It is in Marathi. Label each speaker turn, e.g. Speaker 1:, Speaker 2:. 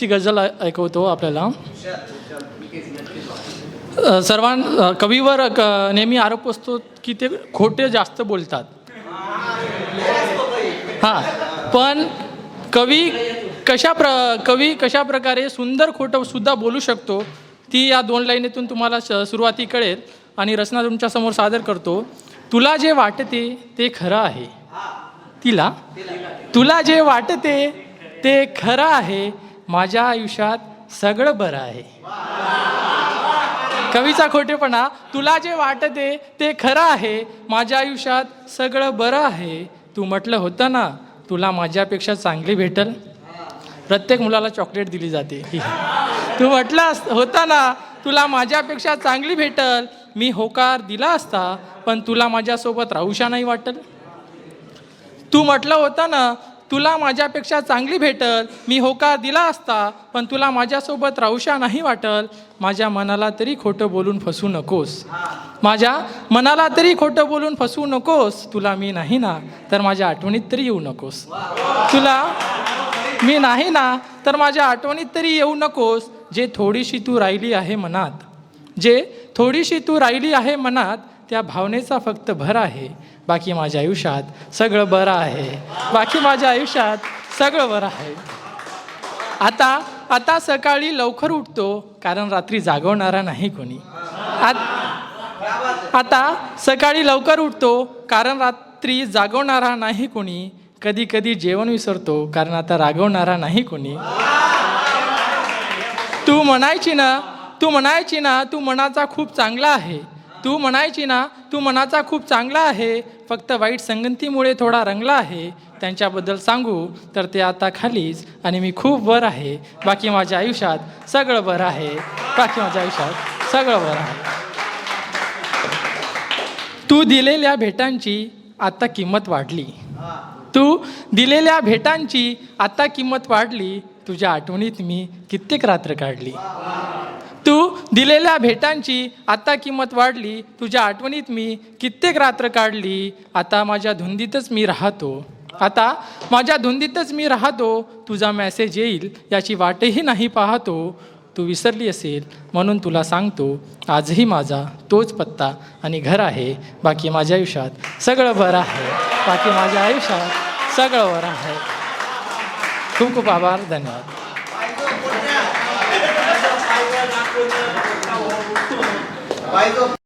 Speaker 1: ती गझल ऐकवतो आपल्याला. सर्वां कवीवर क- नेहमी आरोप असतो की ते खोटे जास्त बोलतात. हां पण कवी कशा प्र कवी कशा प्रकारे सुंदर खोटं सुद्धा बोलू शकतो ती या दोन लाईनीतून तुम्हाला स- सुरुवाती कळेल आणि रचना तुमच्यासमोर सादर करतो. तुला जे वाटते ते खरं आहे. तिला? तुला जे वाटते ते खरं आहे. माझ्या आयुष्यात सगळं बरं आहे. कवीचा खोटेपणा तुला जे वाटते ते खरं आहे. माझ्या आयुष्यात सगळं बरं आहे. तू म्हटलं होतं ना तुला माझ्यापेक्षा चांगली भेटल? प्रत्येक मुलाला चॉकलेट दिली जाते. तू म्हटलं अस- होता ना तुला माझ्यापेक्षा चांगली भेटल. मी होकार दिला असता पण तुला माझ्यासोबत राहूशा नाही वाटल? तू म्हटलं होतं ना तुला माझ्यापेक्षा चांगली भेटल. मी होकार दिला असता पण तुला माझ्यासोबत राहूशा नाही वाटल. माझ्या मनाला तरी खोटं बोलून फसू नकोस. माझ्या मनाला तरी खोटं बोलून फसवू नकोस. तुला मी नाही ना तर माझ्या आठवणीत तरी येऊ नकोस. तुला मी नाही ना तर माझ्या आठवणीत तरी येऊ नकोस. जे थोडीशी तू राहिली आहे मनात जे थोडीशी तू राहिली आहे मनात त्या भावनेचा फक्त भर आहे. बाकी माझ्या आयुष्यात सगळं बरं आहे. बाकी माझ्या आयुष्यात सगळं बरं आहे. आता आता सकाळी लवकर उठतो कारण रात्री जागवणारा नाही कोणी. आत- आता सकाळी लवकर उठतो कारण रात्री जागवणारा नाही कोणी. कधी कधी जेवण विसरतो कारण आता रागवणारा नाही कोणी. तू म्हणायची ना तू म्हणायची ना तू मनाचा खूप चांगला आहे. तू म्हणायची ना तू मनाचा खूप चांगला आहे फक्त वाईट संगतीमुळे थोडा रंगला आहे त्यांच्याबद्दल सांगू तर ते आता खालीच आणि मी खूप वर आहे बाकी माझ्या आयुष्यात सगळं बरं आहे. बाकी माझ्या आयुष्यात सगळं बरं आहे. तू दिलेल्या भेटांची आता किंमत वाढली. तू दिलेल्या भेटांची आता किंमत वाढली. तुझ्या आठवणीत मी कित्येक रात्र काढली. तू दिलेल्या भेटांची आता किंमत वाढली. तुझ्या आठवणीत मी कित्येक रात्र काढली. आता माझ्या धुंदीतच मी राहतो. आता माझ्या धुंदीतच मी राहतो. तुझा मेसेज येईल याची वाटही नाही पाहतो. तू विसरली असेल म्हणून तुला सांगतो आजही माझा तोच पत्ता आणि घर आहे. बाकी माझ्या आयुष्यात सगळं बरं आहे. बाकी माझ्या आयुष्यात सगळं बरं आहे. खूप खूप आभार. धन्यवाद.
Speaker 2: Vai do